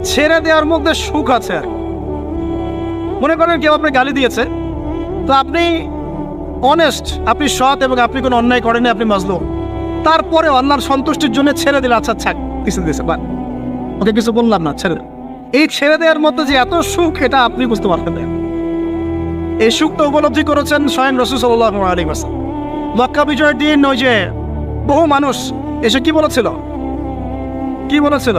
ছেড়ে দেওয়ার মধ্যে সুখ আছে আর। মনে করেন কেউ আপনি গালি দিয়েছে, তো আপনি অনেস্ট আপনি সৎ এবং আপনি কোনো অন্যায় করেনি আপনি মাজলুম। তারপরে আল্লাহর সন্তুষ্টির জন্য ছেড়ে দিলে আচ্ছা ছাক কিছু দিয়েছে বা ওকে, কিছু বললাম না, ছেড়ে এই ছেড়ে দেওয়ার মধ্যে যে এত সুখ, এটা আপনি বুঝতে পারতেন না। এই সুখটা উপলব্ধি করেছেন স্বয়ং রসুল সাল্লাহ আলী মাসাল মক্কা বিজয়ের দিন ওই যে বহু মানুষ এসে কি বলেছিল? কি বলেছিল?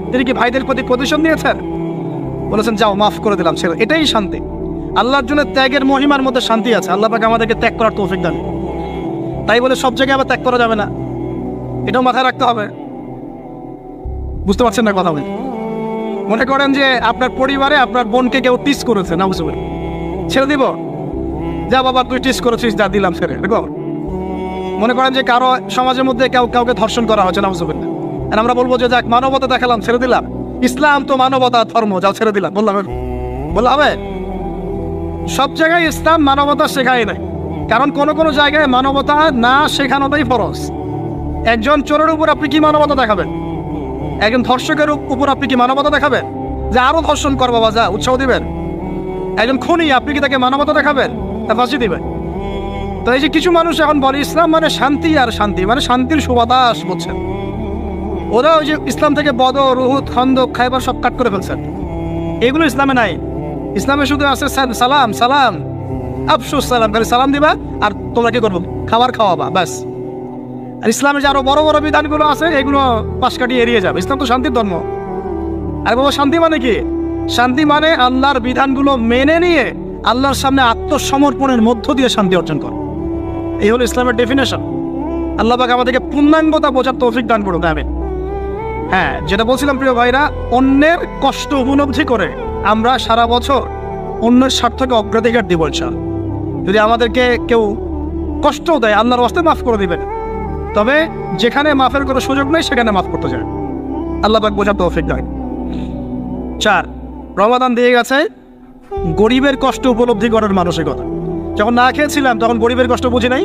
তিনি কি ভাইদের প্রতি প্রতিশোধ নিয়েছেন? বলেছেন, যাও, মাফ করে দিলাম, ছেড়ে এটাই শান্তি। আল্লাহর জন্য ত্যাগের মহিমার মধ্যে শান্তি আছে। আল্লাহ পাকে আমাদেরকে ত্যাগ করার তৌফিক দেন তাই বলে সব জায়গায় আবার ত্যাগ করা যাবে না। এটাও মাথায় রাখতে হবে। বুঝতে পারছেন না কথা বলি? মনে করেন যে আপনার পরিবারে আপনার বোনকে কেউ টিস করেছে না বুঝতে ছেড়ে দিব। যা বাবা, তুই টিস করেছিস, যা দিলাম, ছেড়ে দেখো মনে করেন যে কারও সমাজের মধ্যে কেউ কাউকে ধর্ষণ করা হচ্ছে না বুঝতে আর আমরা বলব যে, যাক, মানবতা দেখালাম, ছেড়ে দিলাম। ইসলাম তো মানবতা, ধর্ম যা ছেড়ে দিলাম। বললাম বললাম সব জায়গায় ইসলাম মানবতা শেখায় নাই। কারণ কোন কোন জায়গায় মানবতা না শেখানোটাই ফরজ। একজন চোরের উপর আপনি কি মানবতা দেখাবেন? একজন ধর্ষকের উপর আপনি কি মানবতা দেখাবেন? যে আরও ধর্ষণ কর বাবা, যা, উৎসাহ দিবেন। একজন খুনি, আপনি কি তাকে মানবতা দেখাবেন? তা ফাঁসি দিবেন। তো এই যে কিছু মানুষ এখন বলে, ইসলাম মানে শান্তি আর শান্তি মানে শান্তির সুবাতাস, বলছেন। ওরা ওই যে ইসলাম থেকে বদ রুহুদ খন্দক, খাইবার সব কাট করে ফেলছেন এগুলো ইসলামে নাই। ইসলামে শুধু আছে সালাম সালাম। আফসুস, সালাম। খালি সালাম দিবা আর তোমরা কি করব? খাবার খাওয়াবা, ব্যাস। আর ইসলামের যে আরও বড় বড় বিধানগুলো আছে, এগুলো পাশ কাটিয়ে এড়িয়ে যাবে। ইসলাম তো শান্তির ধর্ম। আর বাবা, শান্তি মানে কি? শান্তি মানে আল্লাহর বিধানগুলো মেনে নিয়ে আল্লাহর সামনে আত্মসমর্পণের মধ্য দিয়ে শান্তি অর্জন কর। এই হলো ইসলামের ডেফিনেশন আল্লাহ পাক আমাদেরকে পূর্ণাঙ্গতা বোঝার তৌফিক দান করুন আমি হ্যাঁ যেটা বলছিলাম প্রিয় ভাইরা, অন্যের কষ্ট উপলব্ধি করে আমরা সারা বছর অন্যের স্বার্থকে অগ্রাধিকার দিব। যদি আমাদেরকে কেউ কষ্ট দেয়, আল্লাহর ওয়াস্তে মাফ করে দিবেন। তবে যেখানে মাফের কোনো সুযোগ নেই, সেখানে মাফ করতে যায় আল্লাহ পাক বোঝার তৌফিক দেয় চার, রমাদান দিয়ে গেছে গরিবের কষ্ট উপলব্ধি করার মানসিকতা। যখন না খেয়েছিলাম, তখন গরিবের কষ্ট বুঝি নাই।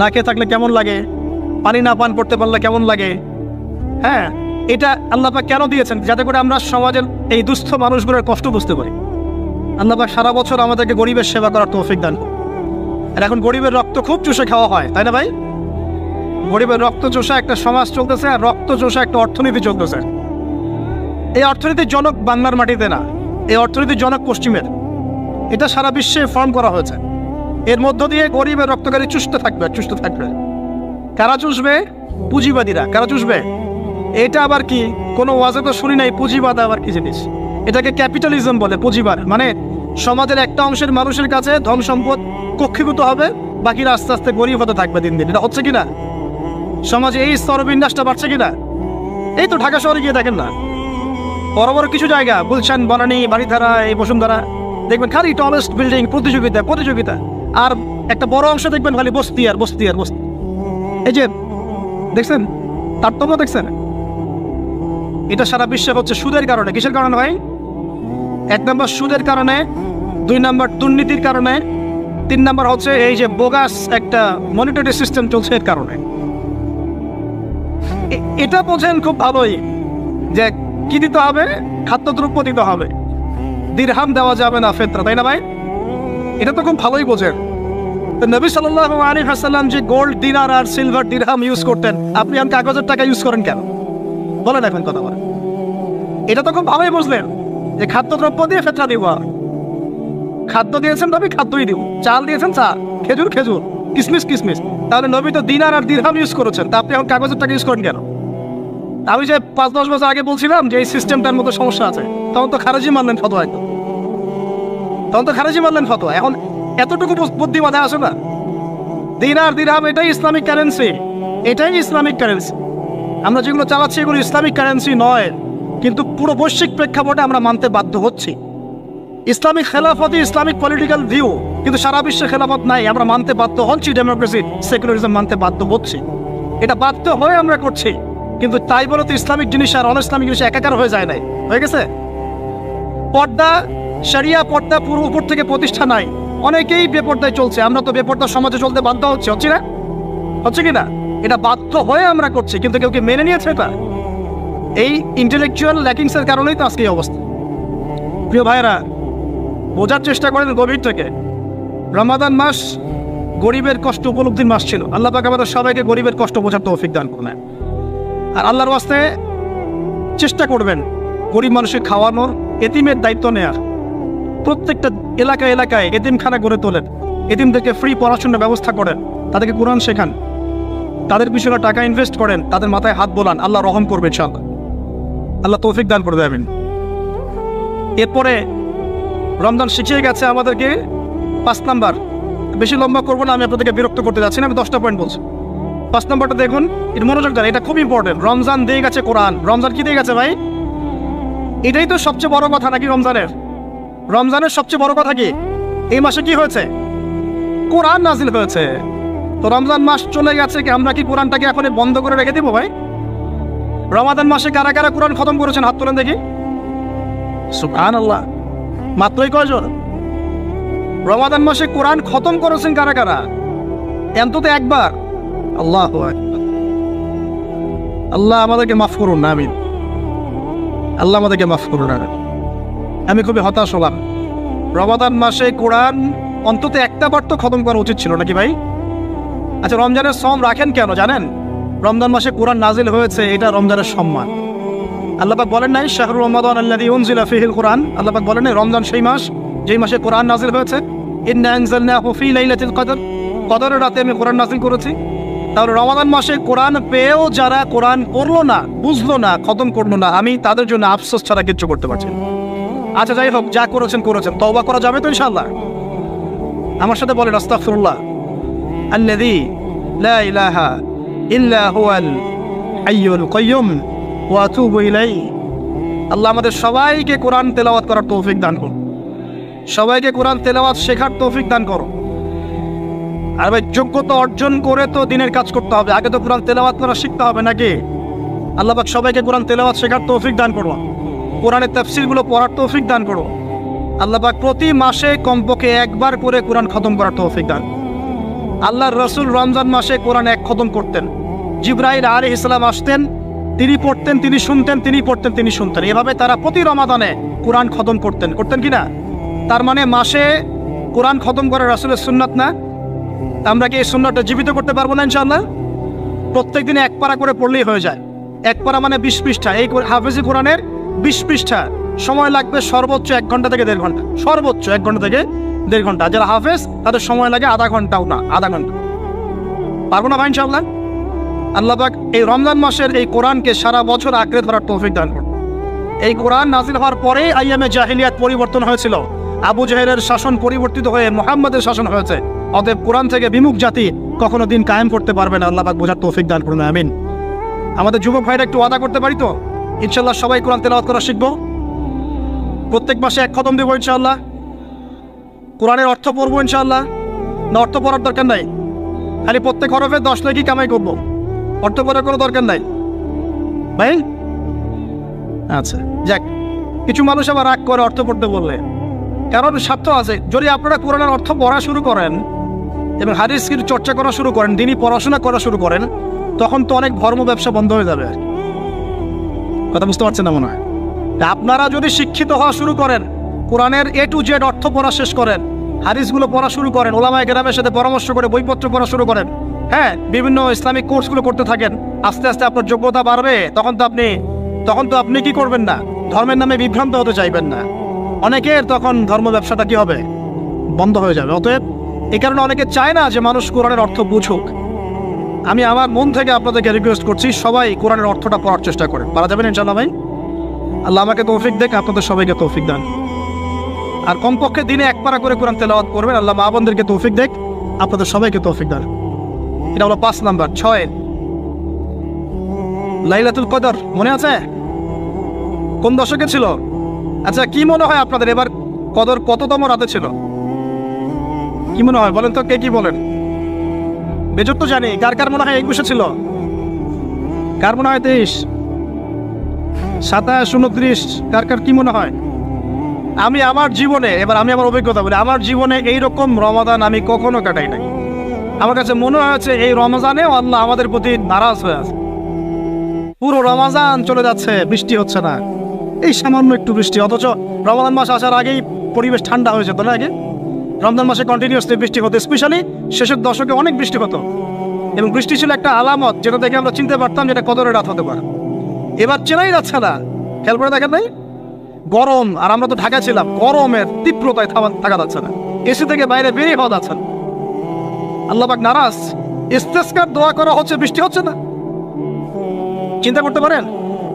না খেয়ে থাকলে কেমন লাগে? পানি না পান করতে পারলে কেমন লাগে? হ্যাঁ এটা আল্লাহ পাক কেন দিয়েছেন? যাতে করে আমরা সমাজের এই দুস্থ মানুষগুলোর কষ্ট বুঝতে পারি। আল্লাহ পাক সারা বছর আমাদেরকে গরিবের সেবা করার তৌফিক দান। আর এখন গরিবের রক্ত খুব চুষে খাওয়া হয়, তাই না ভাই? গরিবের রক্ত চোষা একটা সমাজ চলতেছে, আর রক্ত চোষা একটা অর্থনীতি চলতেছে। এই অর্থনীতির জনক বাংলার মাটিতে না, এই অর্থনীতির জনক পশ্চিমের। এটা সারা বিশ্বে ফর্ম করা হয়েছে। এর মধ্য দিয়ে গরিবের রক্তকারী চুষতে থাকবে চুষতে থাকবে। কারা চুষবে? পুঁজিবাদীরা। কারা চুষবে? এটা আবার কি? কোনো ওয়াজে তো শুনি নাই, পুঁজিবাদ আবার কি জিনিস? এটাকে ক্যাপিটালিজম বলে, পুঁজিবাদ। মানে সমাজের একটা অংশের মানুষের কাছে ধন সম্পদ কক্ষীভূত হবে, বাকিরা আস্তে আস্তে গরিব হতে থাকবে দিন দিন। এটা হচ্ছে কিনা? সমাজে এই স্তরবিন্যাসটা বাড়ছে কিনা? এই তো ঢাকা শহরে গিয়ে দেখেন না। বড় বড় কিছু জায়গা, গুলশান, বনানী বাড়িধারা এই বসুন্ধরা। দেখবেন খালি টলেস্ট বিল্ডিং, প্রতিযোগিতা প্রতিযোগিতা। আর একটা বড় অংশ দেখবেন খালি বস্তি আর বস্তি আর বস্তি। এই যে, দেখছেন? তারতম্য দেখছেন? এটা সারা বিশ্বে হচ্ছে সুদের কারণে। কিসের কারণে ভাই? এক নম্বর সুদের কারণে, দুই নম্বর দুর্নীতির কারণে, তিন নম্বর হচ্ছে এই যে বোগাস একটা মনিটরি সিস্টেম চলছে এর কারণে। এটা বোঝেন খুব ভালোই যে কি দিতে হবে? খাদ্যদ্রব্য দিতে হবে। দিরহাম দেওয়া যাবে না ফেতরা, তাই না ভাই? এটা তো খুব ভালোই বোঝেন। তো নবী সাল্লাল্লাহু আলাইহি হাসাল্লাম যে গোল্ড দিনার আর সিলভার দিরহাম ইউজ করতেন, আপনি এখন কাগজের টাকা ইউজ করেন কেন? বলেন এখন কথা বলেন এটা তো খুব ভালোই বুঝলেন যে খাদ্যদ্রব্য দিয়ে ফেতরা দিব আর। খাদ্য দিয়েছেন নবী, খাদ্যই দিব। চাল দিয়েছেন চা খেজুর খেজুর, কিসমিস কিসমিস। তাহলে নবী তো দিনার আর দিরহাম ইউজ করেছেন, তা আপনি এখন কাগজের টাকা ইউজ করেন কেন? আমি যে পাঁচ, দশ বছর আগে বলছিলাম যে এই সিস্টেমটার মতো সমস্যা আছে, তখন তো খারাজি মানলেন ফতোয়া একদম। তখন তো খারাজি মানলেন ফতোয়া। এখন এতটুকু বুদ্ধি মাথায় আসে না? দিনার দিরহাম এটাই ইসলামিক কারেন্সি এটাই ইসলামিক কারেন্সি আমরা যেগুলো চালাচ্ছি এগুলো ইসলামিক কারেন্সি নয়, কিন্তু পুরো বৈশ্বিক প্রেক্ষাপটে আমরা মানতে বাধ্য হচ্ছি। ইসলামিক খেলাফত ইসলামিক পলিটিক্যাল ভিউ কিন্তু সারা বিশ্বে খেলাফত নাই, আমরা মানতে বাধ্য হচ্ছি ডেমোক্রেসি সেকুলারিজম মানতে বাধ্য হচ্ছি। এটা বাধ্য হয়ে আমরা করছি, কিন্তু তাই বলে তো ইসলামিক জিনিস আর অন ইসলামিক জিনিস একাকার হয়ে যায় নাই। হয়ে গেছে? পর্দা সারিয়া পর্দা পুরো উপর থেকে প্রতিষ্ঠা নাই। অনেকেই বেপর্দায় চলছে, আমরা তো বেপর্দা সমাজে চলতে বাধ্য হচ্ছে হচ্ছে না? হচ্ছে কি না? এটা বাধ্য হয়ে আমরা করছি, কিন্তু কেউ কি মেনে নিয়েছে এটা? এই ইন্টেলেকচুয়াল ল্যাকিংসের কারণেই তো আজকে এই অবস্থা। প্রিয় ভাইরা বোঝার চেষ্টা করেন গভীর থেকে। রমাদান মাস গরিবের কষ্ট উপলব্ধির মাস ছিল। আল্লাহ পাক আমাদের সবাইকে গরিবের কষ্ট বোঝার তৌফিক দান করলেন আর আল্লাহর ওয়াস্তে চেষ্টা করবেন গরিব মানুষের খাওয়ানোর, এতিমের দায়িত্ব নেয়ার। প্রত্যেকটা এলাকায় এলাকায় এতিমখানা গড়ে তোলেন। এতিমদেরকে ফ্রি পড়াশোনার ব্যবস্থা করেন। তাদেরকে কোরআন শেখান। তাদের পিছনে টাকা ইনভেস্ট করেন, তাদের মাথায় হাত বোলান, আল্লাহ রহম করবে ইনশাআল্লাহ। আল্লাহ তৌফিক দান করে দেবেন এরপরে রমজান শিখিয়ে গেছে আমাদেরকে পাঁচ নাম্বার। বেশি লম্বা করব না, আমি আপনাদেরকে বিরক্ত করতে যাচ্ছি না, আমি দশটা পয়েন্ট বলছি। পাঁচ নাম্বারটা দেখুন এর মনোযোগ দেন, এটা খুব ইম্পর্টেন্ট রমজান দিয়ে গেছে কোরআন। রমজান কি দিয়ে গেছে ভাই? এটাই তো সবচেয়ে বড় কথা নাকি রমজানের? রমজানের সবচেয়ে বড় কথা কি? এই মাসে কি হয়েছে? কোরআন নাজিল হয়েছে। তো রমজান মাস চলে গেছে কি, আমরা কি কোরআনটাকে এখন বন্ধ করে রেখে দিব ভাই? রমাদান মাসে কারা কারা কোরআন খতম করেছেন, হাত তোলেন দেখি। সুবহান আল্লাহ মাত্রই কয়জন? রমাদান মাসে কোরআন খতম করেছেন কারা কারা? অন্তত একবার। আল্লাহ আল্লাহ আমাদেরকে মাফ করুন না আমিন। আল্লাহ আমাদেরকে মাফ করুন না আমি খুবই হতাশ হলাম। রমাদান মাসে কোরআন অন্তত একটা বার তো খতম করা উচিত ছিল নাকি ভাই? আচ্ছা রমজানের সম রাখেন কেন, জানেন? রমজান মাসে কোরআন নাজিল হয়েছে, এটা রমজানের সম্মান। আল্লাপাক বলেন নাই শাহরুর রমাদান আল্লাহ উনজিলা ফিহিল কোরআন আল্লাপাক বলেন নাই, রমজান সেই মাস, যেই মাসে কোরআন নাজিল হয়েছে। কদর। কদরের রাতে আমি কোরআন নাজিল করেছি। তাহলে রমাদান মাসে কোরআন পেয়েও যারা কোরআন পড়ল না, বুঝলো না, খতম করল না, আমি তাদের জন্য আফসোস ছাড়া কিচ্ছু করতে পারছি। আচ্ছা যাই হোক, যা করেছেন করেছেন। তওবা করা যাবে তো ইনশাআল্লাহ? আমার সাথে বলেন, আস্তাগফিরুল্লাহ। লা ইলাহা ইল্লা হুয়াল হাইয়ুল কাইয়ুম ওয়া আতুবু ইলাইহি আল্লাহ আমাদের সবাইকে কোরআন তেলাওয়াত করার তৌফিক দান করুন। সবাইকে কোরআন তেলাওয়াত শেখার তৌফিক দান করো আর ভাই, যোগ্যতা অর্জন করে তো দিনের কাজ করতে হবে। আগে তো কোরআন তেলাওয়াত করা শিখতে হবে নাকি? আল্লাহ পাক সবাইকে কোরআন তেলাওয়াত শেখার তৌফিক দান করো কোরআনের তাফসিরগুলো পড়ার তৌফিক দান করো আল্লাহ পাক প্রতি মাসে কমপক্ষে একবার করে কোরআন খতম করার তৌফিক দান আল্লাহর রসুল রমজান মাসে কোরআন এক খতম করতেন। জিব্রাইল আলী ইসলাম আসতেন, তিনি পড়তেন, তিনি শুনতেন, তিনি পড়তেন, তিনি শুনতেন। এভাবে তারা প্রতি রমাদানে কোরআন খতম করতেন। করতেন কি না তার মানে মাসে কোরআন খতম করা রাসুলের সুন্নাত না? আমরা কি এই সুন্নাতটা জীবিত করতে পারব না ইনশাল্লাহ প্রত্যেক দিনে এক পারা করে পড়লেই হয়ে যায়। এক পারা মানে বিশ পৃষ্ঠা। এই হাফেজি কোরআনের বিশ পৃষ্ঠা। সময় লাগবে সর্বোচ্চ এক ঘণ্টা থেকে দেড় ঘণ্টা। সর্বোচ্চ এক ঘণ্টা থেকে দেড় ঘণ্টা। যারা হাফেজ, তাদের সময় লাগে আধা ঘন্টাও না আধা ঘণ্টা। পারব না ভাই, ইনশাআল্লাহ? আল্লাহ পাক এই রমজান মাসের এই কোরআনকে সারা বছর আঁকড়ে ধরার তৌফিক দান করুন। এই কোরআন নাজিল হওয়ার পরে আইয়ামে জাহিলিয়াত পরিবর্তন হয়েছিল। আবু জাহেলের শাসন পরিবর্তিত হয়ে মোহাম্মদের শাসন হয়েছে। অতএব কোরআন থেকে বিমুখ জাতি কখনো দিন কায়েম করতে পারবে না। আল্লাহ পাক বোঝার তৌফিক দান করুন, আমিন। আমাদের যুবক ভাইরা একটু ওয়াদা করতে পারি তো? ইনশাল্লাহ সবাই কোরআন তেলাওয়াত করা শিখব। প্রত্যেক মাসে এক খতম দেবো, ইনশাআল্লাহ। কোরআনের অর্থ পড়ব ইনশাল্লাহ না, অর্থ পড়ার দরকার নাই। খালি প্রত্যেক হরফে দশ লেখি কামাই করব। অর্থ পড়ার কোনো দরকার নাই। ভাই? আচ্ছা যাক। কিছু মানুষ আবার রাগ করে অর্থ পড়তে বললে। কারণ স্বার্থ আছে। যদি আপনারা কোরআনের অর্থ পড়া শুরু করেন এবং হাদিস কিছু চর্চা করা শুরু করেন, দিনই পড়াশোনা করা শুরু করেন, তখন তো অনেক ধর্ম ব্যবসা বন্ধ হয়ে যাবে। কথা বুঝতে পারছেন না মনে হয়? আপনারা যদি শিক্ষিত হওয়া শুরু করেন কোরআনের এ টু জেড অর্থ পড়া শেষ করেন। হাদিসগুলো পড়া শুরু করেন, ওলামায় গ্রামের সাথে পরামর্শ করে, বইপত্র পড়া শুরু করেন। হ্যাঁ বিভিন্ন ইসলামিক কোর্সগুলো করতে থাকেন। আস্তে আস্তে আপনার যোগ্যতা বাড়বে, তখন তো আপনি, তখন তো আপনি কি করবেন না? ধর্মের নামে বিভ্রান্ত হতে চাইবেন না। অনেকের তখন ধর্ম ব্যবসাটা কি হবে? বন্ধ হয়ে যাবে। অতএব এই কারণে অনেকে চায় না যে মানুষ কোরআনের অর্থ বুঝুক। আমি আমার মন থেকে আপনাদেরকে রিকোয়েস্ট করছি, সবাই কোরআনের অর্থটা পড়ার চেষ্টা করেন। পারা যাবেন ইনশাল্লাহ ভাই? আল্লাহ আমাকে তৌফিক দেখ আপনাদের সবাইকে তৌফিক দান। আর কমপক্ষে দিনে এক পারা করে কোরআন তেলাওয়াত করবেন। আল্লাহ মা বোনদেরকে তৌফিক দেখ। আপনাদের সবাইকে তৌফিক দান। এটা হলো পাঁচ নাম্বার, ছয়। লাইলাতুল কদর, মনে আছে? কোন দশকে ছিল? আচ্ছা কি মনে হয় আপনাদের এবার কদর কততম রাতে ছিল? কি মনে হয়? বলেন তো, কে কি বলেন? বেজর তো জানি, কার কার মনে হয় একুশে ছিল? কার মনে হয় তেইশ? সাতাশ, উনত্রিশ, কার কার কি মনে হয়? আমি আমার জীবনে, এবার আমি আমার অভিজ্ঞতা বলি, আমার জীবনে এই রকম রমাদান আমি কখনো কাটাই নাই। আমার কাছে মনে হয়েছে এই রমজানেও আল্লাহ আমাদের প্রতি নারাজ হয়ে আছে। পুরো রমাজান চলে যাচ্ছে, বৃষ্টি হচ্ছে না। এই সামান্য একটু বৃষ্টি, অথচ রমাদান মাস আসার আগেই পরিবেশ ঠান্ডা হয়ে যেত না আগে? রমজান মাসে কন্টিনিউসলি বৃষ্টি হতো স্পেশালি শেষের দশকে অনেক বৃষ্টি হতো। এবং বৃষ্টি ছিল একটা আলামত, যেটা দেখে আমরা চিনতে পারতাম যেটা কদরের রাত হতে পারে। এবার চেনাই যাচ্ছে না। খেয়াল করে দেখেন নাই? গরম, আর আমরা তো ঢাকা ছিলাম, গরমের তীব্রতায় থাকা যাচ্ছে না। এসি থেকে বাইরে বেরিয়ে হওয়া যাচ্ছে না। আল্লাহ পাক নারাজ। ইস্তেস্কার দোয়া করা হচ্ছে, বৃষ্টি হচ্ছে না। চিন্তা করতে পারেন?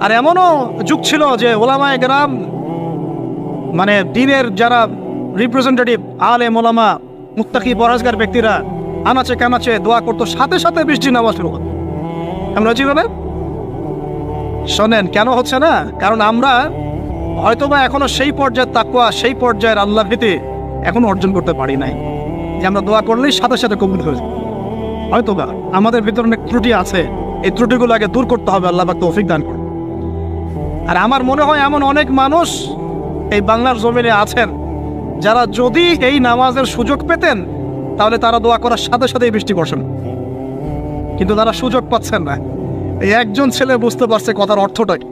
আর এমনও যুগ ছিল যে ওলামায় গ্রাম মানে দিনের যারা রিপ্রেজেন্টেটিভ আলে মোলামা মুত্তাকি পরাজগার ব্যক্তিরা আনাচে কানাচে দোয়া করতো, সাথে সাথে বৃষ্টি নামাজ শুরু হতো। আমরা ছিল শোনেন, কেন হচ্ছে না? কারণ আমরা হয়তোবা এখনও সেই পর্যায়ের তাকুয়া সেই পর্যায়ের আল্লাহ ভীতি এখনও অর্জন করতে পারি নাই। যে আমরা দোয়া করলেই সাথে সাথে কবুল হয়ে হয়তোবা আমাদের ভিতরে অনেক ত্রুটি আছে, এই ত্রুটিগুলো আগে দূর করতে হবে, আল্লাহ পাক তৌফিক দান করুন। আর আমার মনে হয় এমন অনেক মানুষ এই বাংলার জমিনে আছেন, যারা যদি এই নামাজের সুযোগ পেতেন, তাহলে তারা দোয়া করার সাথে সাথেই বৃষ্টি বর্ষণ কিন্তু তারা সুযোগ পাচ্ছেন না। এই একজন ছেলে বুঝতে পারছে কথার অর্থটা কি।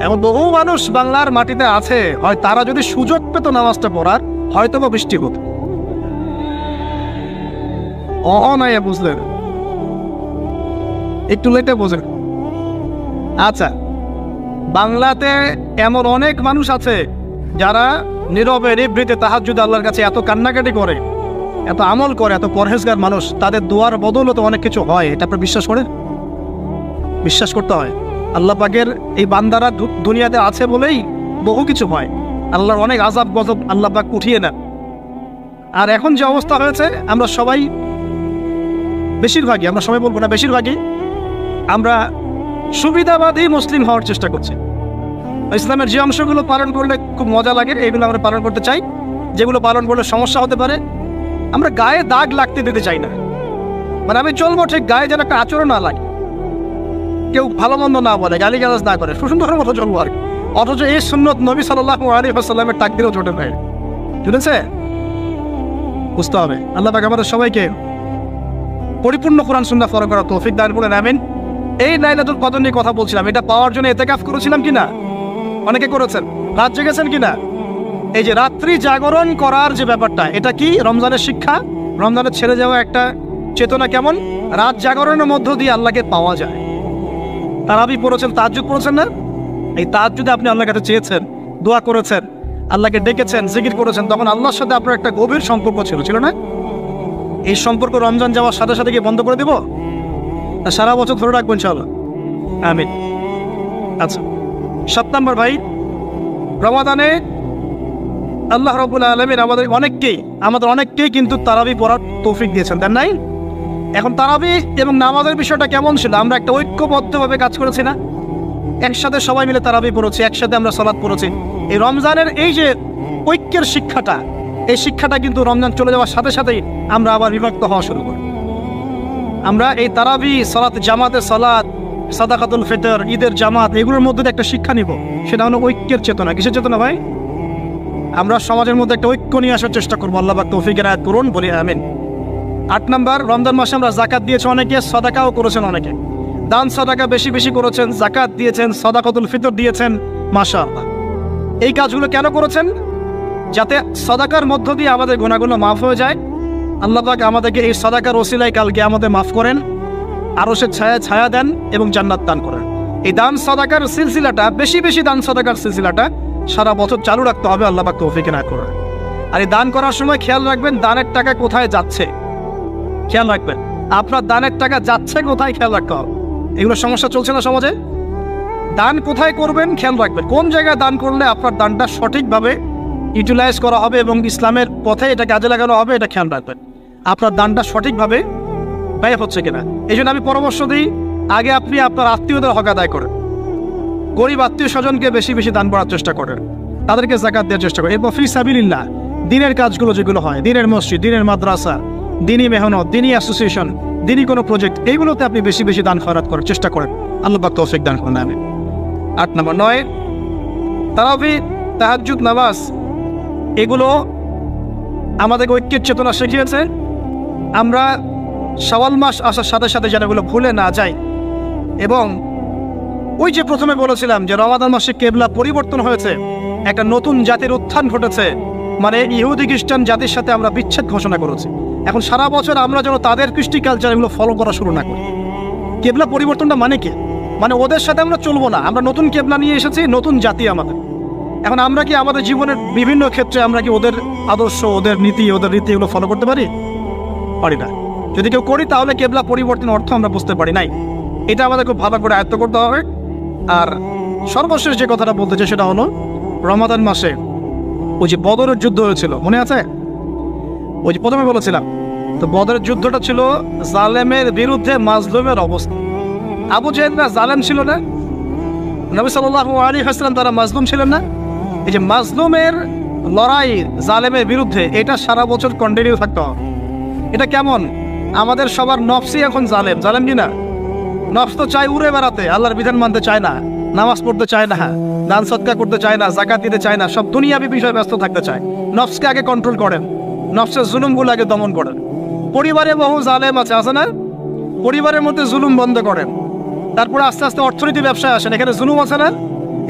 এমন বহু মানুষ বাংলার মাটিতে আছে। হয় তারা যদি সুযোগ পেত নামাজটা পড়ার হয়তো বা বৃষ্টি হতো। অনায়া বুঝলেন। একটু লেটে বোঝেন। আচ্ছা বাংলাতে এমন অনেক মানুষ আছে যারা নীরবে নিবৃতে যদি আল্লাহর কাছে এত কান্নাকাটি করে, এত আমল করে, এত পরহেজগার মানুষ, তাদের দোয়ার বদৌলতে অনেক কিছু হয়। এটা আপনার বিশ্বাস করেন? বিশ্বাস করতে হয়। আল্লাহ পাকের এই বান্দারা দুনিয়াতে আছে বলেই বহু কিছু হয়। আল্লাহর অনেক আজাব গজব আল্লাহ পাক উঠিয়ে নেন। আর এখন যে অবস্থা হয়েছে, আমরা সবাই বেশিরভাগই, আমরা সবাই বলব না বেশিরভাগই, আমরা সুবিধাবাদী মুসলিম হওয়ার চেষ্টা করছি। ইসলামের যে অংশগুলো পালন করলে খুব মজা লাগে এইগুলো আমরা পালন করতে চাই। যেগুলো পালন করলে সমস্যা হতে পারে। আমরা গায়ে দাগ লাগতে দিতে চাই না। মানে আমি চলবো ঠিক, গায়ে যেন একটা আচরণ না লাগে। কেউ ভালো মন্দ না বলে গালি গালাজ না করে সুসুন্দরের মতো চলবো আর অথচ এই সুন্নত নবী সাল্লাহ আলী আসাল্লামের টাক দিলেও জোটে ভাই বুঝেছে বুঝতে হবে। আল্লাহ পাক আমাদের সবাইকে পরিপূর্ণ কোরআন সুন্নাহ ফলো করা তৌফিক দান করে নেবেন এই লাইলাতুল কদর নিয়ে কথা বলছিলাম, এটা পাওয়ার জন্য এতেকাফ করেছিলাম কিনা? অনেকে করেছেন। রাত জেগেছেন কিনা? এই যে রাত্রি জাগরণ করার যে ব্যাপারটা, এটা কি রমজানের শিক্ষা? রমজানের ছেড়ে যাওয়া একটা চেতনা কেমন? রাত জাগরণের মধ্য দিয়ে আল্লাহকে পাওয়া যায়। তারাবি পড়েছেন, তাজ্জুদ পড়েছেন না? এই তাজ্জুদে আপনি আল্লাহর কাছে চেয়েছেন, দোয়া করেছেন, আল্লাহকে ডেকেছেন, জিকির করেছেন, তখন আল্লাহর সাথে আপনার একটা গভীর সম্পর্ক ছিল ছিল না? এই সম্পর্ক রমজান যাওয়ার সাথে সাথে গিয়ে বন্ধ করে দেব? সারা বছর ধরে রাখব ইনশাআল্লাহ। আমিন। আচ্ছা সাত নম্বর ভাই, রমাদানে আল্লাহ রবুল আলমিন আমাদের অনেককেই আমাদের অনেককেই কিন্তু তারাবি পড়ার তৌফিক দিয়েছেন তার নাই এখন তারাবি এবং নামাজের বিষয়টা কেমন ছিল? আমরা একটা ঐক্যবদ্ধভাবে কাজ করেছি না? একসাথে সবাই মিলে তারাবি পড়েছি, একসাথে আমরা সলাৎ পড়েছি। এই রমজানের এই যে ঐক্যের শিক্ষাটা, এই শিক্ষাটা কিন্তু রমজান চলে যাওয়ার সাথে সাথেই আমরা আবার বিভক্ত হওয়া শুরু করি। আমরা এই তারাবি সলাৎ জামাতে সলাৎ সাদাকাতুল ফিতর, ঈদের জামাত, এগুলোর মধ্যে একটা শিক্ষা নিব। সেটা হলো ঐক্যের চেতনা। কিসের চেতনা ভাই? আমরা সমাজের মধ্যে একটা ঐক্য নিয়ে আসার চেষ্টা করব। আল্লাহ তৌফিকের আয়াত করুন বলি আমিন। আট নম্বর, রমজান মাসে আমরা জাকাত দিয়েছি অনেকে, সদাকাও করেছেন অনেকে। দান সদাকা বেশি বেশি করেছেন জাকাত দিয়েছেন, সদাকাতুল ফিতর দিয়েছেন মাশা আল্লাহ এই কাজগুলো কেন করেছেন? যাতে সদাকার মধ্য দিয়ে আমাদের গুণাগুলো মাফ হয়ে যায়। আল্লাহ পাক আমাদেরকে এই সদাকার ওসিলায় কালকে আমাদের মাফ করেন আরও সে ছায়া ছায়া দেন এবং জান্নাত দান করেন। এই দান সদাকার সিলসিলাটা, বেশি বেশি দান সদাকার সিলসিলাটা সারা বছর চালু রাখতে হবে, আল্লাহ পাক তৌফিকে না করে আর এই দান করার সময় খেয়াল রাখবেন, দানের টাকা কোথায় যাচ্ছে? খেয়াল রাখবেন, আপনার দানের টাকা যাচ্ছে কোথায় খেয়াল রাখতে হবে। এগুলো সমস্যা চলছে না সমাজে? দান কোথায় করবেন খেয়াল রাখবেন, কোন জায়গায় দান করলে আপনার দানটা সঠিকভাবে ইউটিলাইজ করা হবে এবং ইসলামের পথে এটা কাজে লাগানো হবে, এটা খেয়াল রাখবেন। আপনার দানটা সঠিকভাবে ব্যয় হচ্ছে কিনা। এই জন্য আমি পরামর্শ দিই, আগে আপনি আপনার আত্মীয়দের হক আদায় করেন। গরিব আত্মীয় স্বজনকে বেশি বেশি দান করার চেষ্টা করেন। তাদেরকে জাকাত দেওয়ার চেষ্টা করেন। এরপর ফি সাবিল্লাহ দিনের কাজগুলো যেগুলো হয়, দিনের মসজিদ, দিনের মাদ্রাসা দিনী মেহনত, দিনী অ্যাসোসিয়েশন দিনী কোনো প্রজেক্ট এইগুলোতে আপনি বেশি বেশি দান খয়রাত করার চেষ্টা করেন। আল্লাহ পাক তৌফিক দান করেন আমি আট নম্বর, নয়, তারাবি, তাহাজ্জুদ, নামাজ, এগুলো আমাদেরকে ঐক্যের চেতনা শিখিয়েছে। আমরা সওয়াল মাস আসার সাথে সাথে যেন এগুলো ভুলে না যাই। এবং ওই যে প্রথমে বলেছিলাম যে রমাদান মাসে কেবলা পরিবর্তন হয়েছে, একটা নতুন জাতির উত্থান ঘটেছে মানে ইহুদি খ্রিস্টান জাতির সাথে আমরা বিচ্ছেদ ঘোষণা করেছি। এখন সারা বছর আমরা যেন তাদের কৃষ্টি কালচার এগুলো ফলো করা শুরু না করি। কেবলা পরিবর্তনটা মানে কি? মানে ওদের সাথে আমরা চলবো না। আমরা নতুন কেবলা নিয়ে এসেছি, নতুন জাতি আমাদের। এখন আমরা কি আমাদের জীবনের বিভিন্ন ক্ষেত্রে আমরা কি ওদের আদর্শ, ওদের নীতি, ওদের রীতি এগুলো ফলো করতে পারি? পারি না। যদি কেউ করি, তাহলে কেবলা পরিবর্তন অর্থ আমরা বুঝতে পারি নাই। এটা আমাদের খুব ভালো করে আয়ত্ত করতে হবে। আর সর্বশেষ যে কথাটা বলতে চাই সেটা হলো, রমাদান মাসে ওই যে বদরের যুদ্ধ হয়েছিল, মনে আছে? ওই যে প্রথমে বলেছিলাম, তো বদরের যুদ্ধটা ছিল জালেমের বিরুদ্ধে মাজলুমের অবস্থা। আবু জাহেদরা জালেম ছিল না? নবী সাল্লাহ আলী হাসলাম তারা মাজলুম ছিলেন না? এই যে মাজলুমের লড়াই জালেমের বিরুদ্ধে, এটা সারা বছর কন্টিনিউ থাকতে হবে। এটা কেমন? আমাদের সবার নফসই এখন জালেম। জালেম কি না? নফস তো চায় উড়ে বেড়াতে, আল্লাহর বিধান মানতে চায় না। নামাজ পড়তে চায় না, দান সৎকা করতে চায় না জাকাত দিতে চায় না, সব দুনিয়াবি বিষয়ে ব্যস্ত থাকতে চায়। নফসকে আগে কন্ট্রোল করেন। নফসের জুলুমগুলো আগে দমন করেন। পরিবারে বহু জালেম আছে আছে না? পরিবারের মধ্যে জুলুম বন্ধ করেন। তারপরে আস্তে আস্তে অর্থনীতি ব্যবসায় আসেন। এখানে জুলুম আছে না?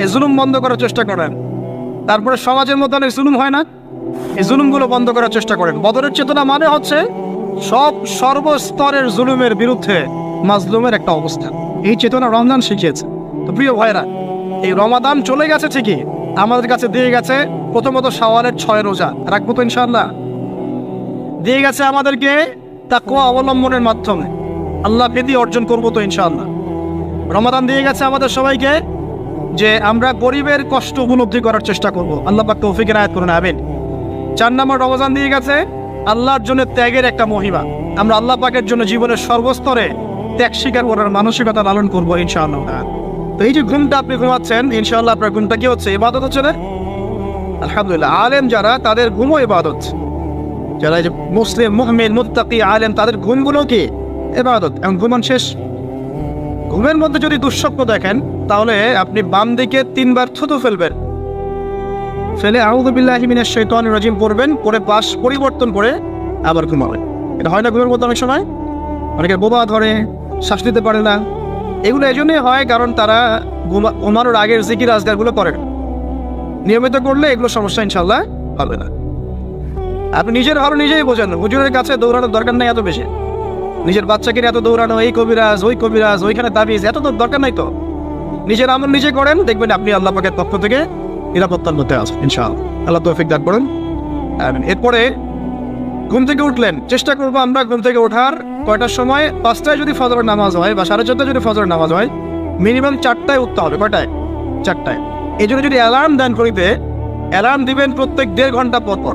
এই জুলুম বন্ধ করার চেষ্টা করেন। তারপরে সমাজের মধ্যে অনেক জুলুম হয় না? এই জুলুমগুলো বন্ধ করার চেষ্টা করেন। বদরের চেতনা মানে হচ্ছে সব সর্বস্তরের জুলুমের বিরুদ্ধে মাজলুমের একটা অবস্থান। এই চেতনা রমজান শিখিয়েছে। তো প্রিয় ভাইরা এই রমাদান চলে গেছে ঠিকই। আমাদের কাছে দিয়ে গেছে প্রথমত শাওয়ালের ছয় রোজা। রাখব তো ইনশাল্লাহ দিয়ে গেছে আমাদেরকে তাকুয়া অবলম্বনের মাধ্যমে। আল্লাহ বেদি অর্জন করব তো ইনশাআল্লাহ। রমাদান দিয়ে গেছে আমাদের সবাইকে যে আমরা গরিবের কষ্ট উপলব্ধি করার চেষ্টা করব। আল্লাহ পাক তৌফিক আয়াত করে নেবেন চার নম্বর রমজান দিয়ে গেছে, আল্লাহর জন্য ত্যাগের একটা মহিমা। আমরা আল্লাহ পাকের জন্য জীবনের সর্বস্তরে ত্যাগ স্বীকার করার মানসিকতা লালন করব ইনশাআল্লাহ। তো এই যে ঘুমটা আপনি ঘুমাচ্ছেন, ইনশাআল্লাহ আপনার ঘুমটা কি হচ্ছে? ইবাদত হচ্ছে না? আলহামদুলিল্লাহ, আলেম যারা, তাদের ঘুমও ইবাদত। যারা যে মুসলিম মুহমিন মুত্তাকি, আলেম, তাদের ঘুমগুলো কি? এবাদত এবং ঘুমান শেষ। ঘুমের মধ্যে যদি দুঃস্বপ্ন দেখেন, তাহলে আপনি বাম দিকে তিনবার থুতু ফেলবেন। ফেলে আউদুবিল্লাহিমিনের শৈতান রাজিম পড়বেন পরে পাশ পরিবর্তন করে আবার ঘুমাবেন। এটা হয় না ঘুমের মধ্যে অনেক সময়? অনেকের বোবা ধরে, শ্বাস নিতে পারে না। এগুলো এই জন্যই হয় কারণ তারা ঘুমা ঘুমানোর আগের জিকির আজগারগুলো করে নিয়মিত করলে এগুলো সমস্যা ইনশাল্লাহ হবে না। আপনি নিজের ভালো নিজেই বোঝেন। হুজুরের কাছে দৌড়ানোর দরকার নাই এত বেশি। নিজের বাচ্চাকে এত দৌড়ানো, এই কবিরাজ, ওই কবিরাজ, ওইখানে তাবিজ এত তো দরকার নাই তো। নিজের আমল নিজে করেন, দেখবেন আপনি আল্লাহ পাকের পক্ষ থেকে নিরাপত্তার মধ্যে আছেন, ইনশাআল্লাহ। আল্লাহ তৌফিক দান করেন। এরপরে ঘুম থেকে উঠলেন। চেষ্টা করব আমরা ঘুম থেকে ওঠার কয়টার সময়? পাঁচটায় যদি ফজরের নামাজ হয় বা সাড়ে চারটায় যদি ফজরের নামাজ হয়, মিনিমাম চারটায় উঠতে হবে। কয়টায়? চারটায়। এই জন্য যদি অ্যালার্ম দেন করিতে অ্যালার্ম দিবেন প্রত্যেক দেড় ঘণ্টা পর পর।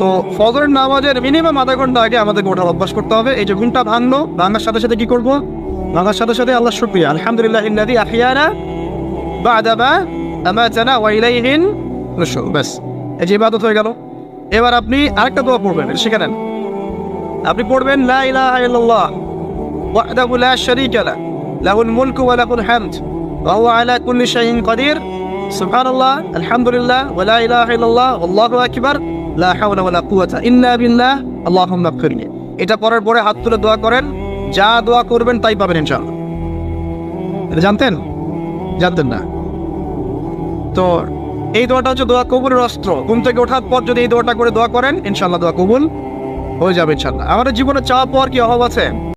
তো ফজরের নামাজের মিনিমাম আধা ঘণ্টা আগে আমাদেরকে ওঠার অভ্যাস করতে হবে। এই যে ঘুমটা ভাঙলো, ভাঙার সাথে সাথে কি করব? ভাঙার সাথে সাথে আল্লাহ শুক্রিয়া। আলহামদুলিল্লাহ ইল্লাদি আহিয়ানা বাদাবা আমাতানা ওয়া ইলাইহিন নুশুর ব্যাস, এই যে ইবাদত হয়ে গেল। এবার আপনি আরেকটা দোয়া পড়বেন শিখে আপনি পড়বেন, লা ইলাহা ইল্লাল্লাহ, ওয়াহদাহু লা শারীকা লা লাহুল মুলকু ওয়া লাহুল হামদ, ওয়া হুয়া আলা কুল্লি শাইইন কাদির। সুবহানাল্লাহ, আলহামদুলিল্লাহ, ওয়া লা ইলাহা ইল্লাল্লাহ, আল্লাহু আকবার। এটা পরে হাত তুলে দোয়া করেন। যা দোয়া করবেন তাই পাবেন জানতেন? জানতেন না। তো এই দোয়াটা হচ্ছে দোয়া কবুলের অস্ত্র। ঘুম থেকে ওঠার পর যদি এই দোয়াটা করে দোয়া করেন ইনশাল্লাহ দোয়া কবুল হয়ে যাবে ইনশাল্লাহ আমাদের জীবনে চাওয়া পাওয়ার কি অভাব আছে?